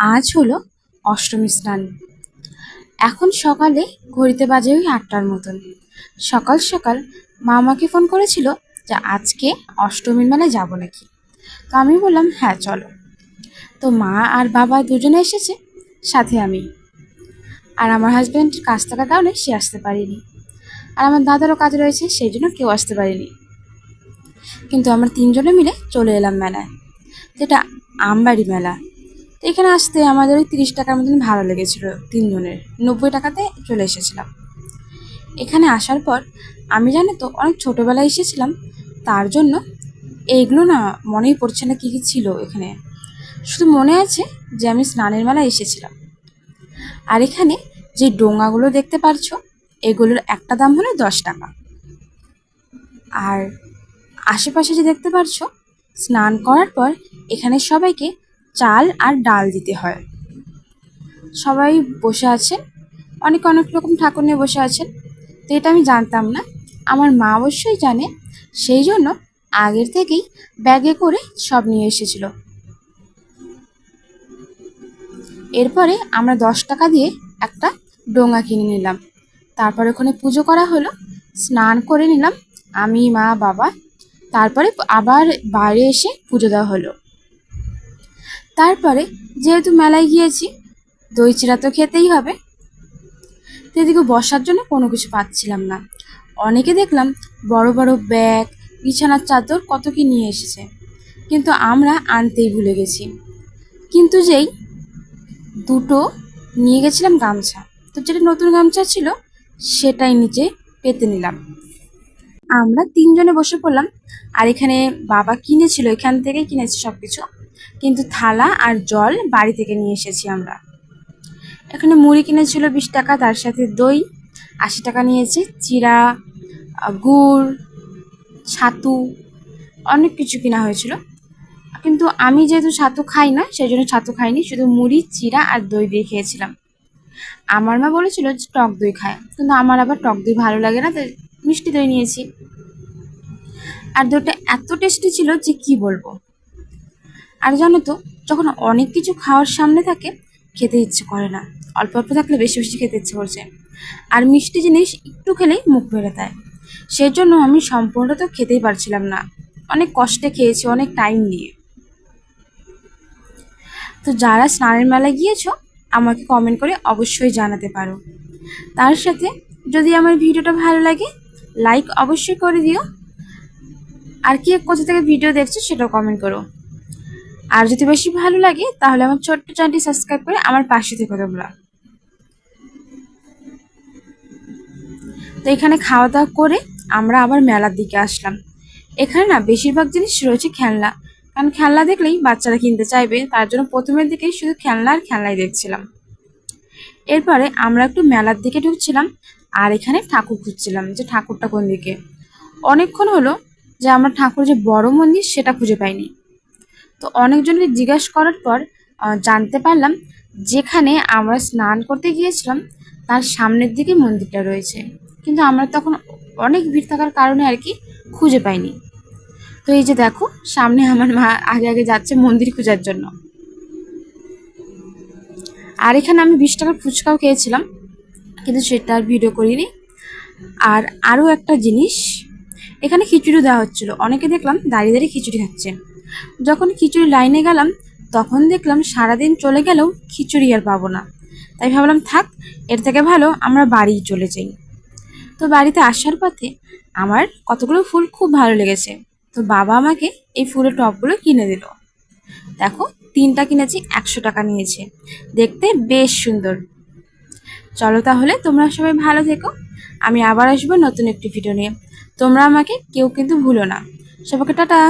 আজ হলো অষ্টমী স্নান। এখন সকালে ঘড়িতে বাজে ওই আটটার মতন। সকাল সকাল মা আমাকে ফোন করেছিল যে আজকে অষ্টমীর মেলায় যাব নাকি। তো আমি বললাম হ্যাঁ চলো। তো মা আর বাবা দুজনে এসেছে, সাথে আমি। আর আমার হাজব্যান্ড কাজ থাকার কারণে সে আসতে পারিনি। আর আমার দাদারও কাজ রয়েছে, সেই জন্য কেউ আসতে পারেনি। কিন্তু আমরা তিনজনে মিলে চলে এলাম মেলায়, যেটা আমবাড়ি মেলা। তো এখানে আসতে আমাদের ওই তিরিশ টাকার মতন ভাড়া লেগেছিল তিনজনের। নব্বই টাকাতে চলে এসেছিলাম। এখানে আসার পর আমি জানি তো অনেক ছোটোবেলায় এসেছিলাম, তার জন্য এইগুলো না মনেই পড়ছে না কী কী ছিল এখানে। শুধু মনে আছে যে আমি স্নানের মেলায় এসেছিলাম। আর এখানে যে ডোঙাগুলো দেখতে পারছ, এগুলোর একটা দাম হলো দশ টাকা। আর আশেপাশে যে দেখতে পারছ, স্নান করার পর এখানে সবাইকে চাল আর ডাল দিতে হয়। সবাই বসে আছেন। অনেক অনেক রকম ঠাকুর নিয়ে বসে আছেন। তো এটা আমি জানতাম না। আমার মা অবশ্যই জানে। সেই জন্য আগের থেকেই ব্যাগে করে সব নিয়ে এসেছিল। এরপরে আমরা দশ টাকা দিয়ে একটা ডোঙা কিনে নিলাম। তারপর ওখানে পুজো করা হলো। স্নান করে নিলাম। আমি, মা, বাবা। তারপরে আবার বাইরে এসে পুজো দেওয়া হলো। তারপরে যেহেতু মেলায় গিয়েছি, দই চিড়া তো খেতেই হবে। এদিকে বসার জন্য কোনো কিছু পাচ্ছিলাম না। অনেকে দেখলাম বড় বড় ব্যাগ, বিছানার চাদর কত কি নিয়ে এসেছে। কিন্তু আমরা আনতেই ভুলে গেছি। কিন্তু যেই দুটো নিয়ে গেছিলাম গামছা, তো যেটা নতুন গামছা ছিল সেটাই নিচে পেতে নিলাম। আমরা তিনজনে বসে পড়লাম, আর এখানে বাবা কিনেছিল, এখান থেকেই কিনেছে সব কিছু কিন্তু থালা আর জল বাড়ি থেকে নিয়ে এসেছি আমরা। এখানে মুড়ি কিনেছিল বিশ টাকা, তার সাথে দই আশি টাকা নিয়েছে, চিরা গুড়, ছাতু, অনেক কিছু কেনা হয়েছিল। কিন্তু আমি যেহেতু ছাতু খাই না, সেই জন্য ছাতু খাইনি, শুধু মুড়ি, চিরা আর দই দিয়ে খেয়েছিলাম। আমার মা বলেছিল যে টক দই খায়, কিন্তু আমার আবার টক দই ভালো লাগে না, তাই মিষ্টি দই নিয়েছি। আর দইটা এত টেস্টি ছিল যে কি বলব? আর জানো তো, যখন অনেক কিছু খাওয়ার সামনে থাকে, খেতে ইচ্ছে করে না। অল্প অল্প থাকলে বেশি বেশি খেতে ইচ্ছে করছে। আর মিষ্টি জিনিস একটু খেলেই মুখ বেড়ে দেয়। সেই জন্য আমি সম্পূর্ণ তো খেতেই পারছিলাম না। অনেক কষ্টে খেয়েছি, অনেক টাইম নিয়ে। তো যারা স্নানের মেলায় গিয়েছো, আমাকে কমেন্ট করে অবশ্যই জানাতে পারো। তার সাথে যদি আমার ভিডিওটা ভালো লাগে লাইক অবশ্যই করে দিও। আর কি কোথা থেকে ভিডিও দেখছ, সেটাও কমেন্ট করো। আর যদি বেশি ভালো লাগে, তাহলে আমার ছোট্ট চ্যানেলটি সাবস্ক্রাইব করে আমার পাশে থেকো তোমরা। তো এখানে খাওয়া দাওয়া করে আমরা আবার মেলার দিকে আসলাম। এখানে না বেশিরভাগ জিনিস রয়েছে খেলনা। কারণ খেলনা দেখলেই বাচ্চারা কিনতে চাইবে, তার জন্য প্রথমের দিকেই শুধু খেলনা আর খেলনাই দেখছিলাম। এরপরে আমরা একটু মেলার দিকে ঢুকছিলাম আর এখানে ঠাকুর খুঁজছিলাম যে ঠাকুরটা কোন দিকে। অনেকক্ষণ হলো যে আমরা ঠাকুর যে বড় মন্দির সেটা খুঁজে পাইনি। তো অনেকজনকে জিজ্ঞাসা করার পর জানতে পারলাম যেখানে আমরা স্নান করতে গিয়েছিলাম, তার সামনের দিকে মন্দিরটা রয়েছে। কিন্তু আমরা তখন অনেক ভিড় থাকার কারণে আর কি খুঁজে পাইনি। তো এই যে দেখো, সামনে আমার মা আগে আগে যাচ্ছে মন্দির খোঁজার জন্য। আর এখানে আমি বিশ টাকার ফুচকাও খেয়েছিলাম, কিন্তু সেটা আর ভিডিও করিনি। আর আরও একটা জিনিস, এখানে খিচুড়ি দেওয়া হচ্ছিল। অনেকে দেখলাম দাঁড়িয়ে দাঁড়িয়ে খিচুড়ি খাচ্ছে। যখন খিচুড়ি লাইনে গেলাম, তখন দেখলাম সারাদিন চলে গেলেও খিচুড়ি আর পাবো না। তাই ভাবলাম, থাক, এর থেকে ভালো আমরা বাড়ি চলে যাই। তো বাড়িতে আসার পথে আমার কতগুলো ফুল খুব ভালো লেগেছে। তো বাবা আমাকে এই ফুলের টবগুলো কিনে দিল। দেখো, তিনটা কিনেছি, একশো টাকা নিয়েছে। দেখতে বেশ সুন্দর। চলো তাহলে, তোমরা সবাই ভালো থেকো। আমি আবার আসব নতুন একটি ভিডিও নিয়ে। তোমরা আমাকে কেউ কিন্তু ভুলো না। সবাইকে টাটা।